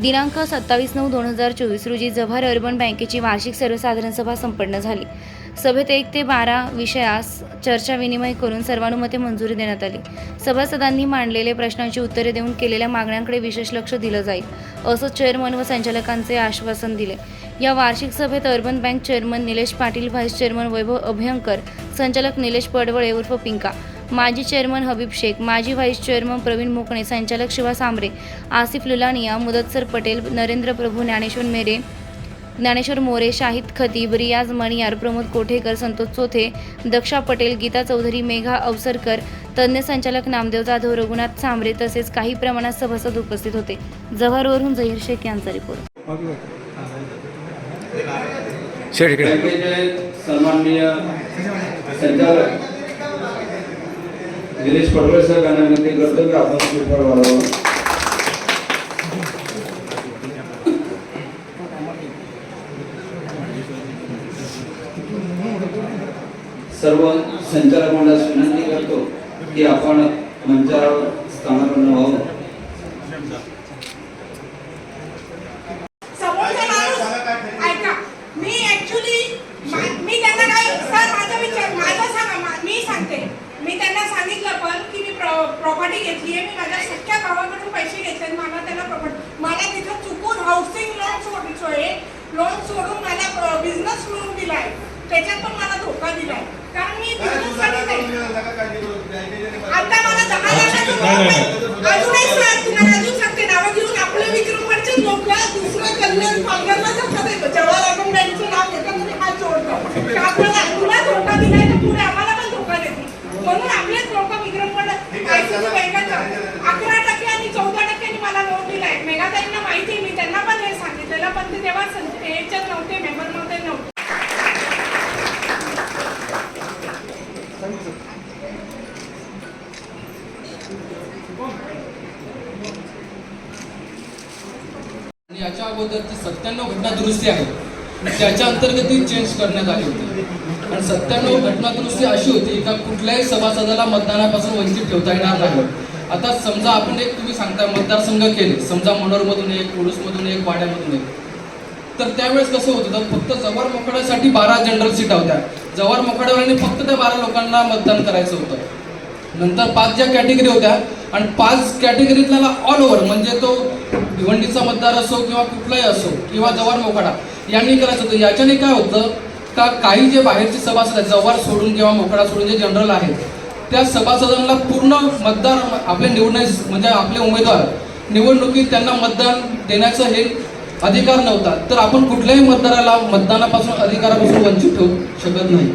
दिनांक सत्तावीस नऊ दोन हजार चोवीस रोजी जव्हार अर्बन बँकेची वार्षिक सर्वसाधारण सभा संपन्न झाली. सभेत एक ते बारा विषयास चर्चा विनिमय करून सर्वानुमते मंजुरी देण्यात आली. सभासदांनी मांडलेले प्रश्नांची उत्तरे देऊन केलेल्या मागण्यांकडे विशेष लक्ष दिलं जाईल असं चेअरमन व संचालकांचे आश्वासन दिले. या वार्षिक सभेत urban bank chairman Nilesh Patil vice chairman Vaibhav Abhyankar संचालक निलेश पडवळे उर्फ पिंका माजी चेअरमन हबीब शेख माजी व्हाईस चेअरमन प्रवीण मोकणे संचालक शिवा सांबरे आसिफ लुलानिया मुदतसर पटेल नरेंद्र प्रभू ज्ञानेश्वर मेरे ज्ञानेश्वर मोरे शाहिद खतीब रियाज मणियार प्रमोद कोठेकर संतोष चोथे दक्षा पटेल गीता चौधरी मेघा अवसरकर तज्ज्ञ संचालक नामदेव जाधव रघुनाथ सांबरे तसेच काही प्रमाणात सभासद उपस्थित होते. जव्हारवरून झहीर शेख यांचा रिपोर्ट सन्माननीय संचालक. गिरीश पडवळे सर यांना विनंती करतो की आपण स्पीकर वाढवावं सर्व संचालक मंडळास विनंती करतो की आपण मंचावर स्थानापन्न व्हावं समोरचा माणूस ऐका मी ऍक्च्युली मी त्यांना काय सर माझा विचार माझा सांगा मा- मी सांगते मी त्यांना सांगितलं पण की मी प्रॉपर्टी घेतली आहे मी माझ्या सख्या भावाकडून पैसे घेतले मला त्याला प्रॉपर्टी मला तिथं चुकून हाऊसिंग लोन सोडतोय. लोन सोडून मला बिझनेस लोन दिलाय. त्याच्यात पण मला धोका दिलाय. कारण मी. आता मला दहा लाखाचं loan आहे. अजून एक सांग तुम्हाला अजून सांगते. नावं घेऊन आपलं विक्रमगडचे लोक दुसरं कल्याण पालघरला देतो जेव्हा आपण बँकचं नाव घेतात तरी हात जोडतो आपल्याला तुला धोका दिलाय तर पुढे आम्हाला पण धोका देते म्हणून आपलेच लोक विक्रमगड आयसीसी बँकाचा अकरा टक्के आणि चौदा टक्क्यांनी मला लोन दिलाय मेघाताईंना माहिती आहे, मी त्यांना पण हे सांगितलेलं तेव्हा याच्यात नव्हते मेंबर नव्हते नव्हते. याच्या अगोदरची सत्त्याण्णव घटना दुरुस्ती आहे. त्याच्या अंतर्गत ती चेंज करण्यात आली होती. आणि सत्त्याण्णव घटना दुरुस्ती अशी होती का कुठल्याही सभासदाला मतदानापासून वंचित ठेवता येणार नाही. आता समजा आपण एक तुम्ही सांगता मतदारसंघ केले. समजा मनोरमधून एक उडूसमधून एक वाड्यामधून एक. तर त्यावेळेस कसं होतं फक्त जव्हार मोखाड्यासाठी बारा जनरल सीट होत्या. जव्हार मोखाड्यावर फक्त त्या बारा लोकांना मतदान करायचं होतं. नंतर पाच ज्या कॅटेगरी होत्या आणि पाच कॅटेगरीतला ऑल ओव्हर म्हणजे तो भिवंडीचा मतदार असो किंवा कुठलाही असो किंवा जव्हार मोखाडा यांनी करायचं होतं. याच्याने काय होतं का काही जे बाहेरचे सभासद आहेत जव्हार सोडून किंवा मोखाडा सोडून जे जनरल आहेत त्या सभासदांना पूर्ण मतदार आपले निवडणे म्हणजे आपले उमेदवार निवडणुकीत त्यांना मतदान देण्याचं हे अधिकार नव्हता तर आपण कुठल्याही मतदाराला मतदानापासून अधिकारापासून वंचित ठेवू शकत नाही.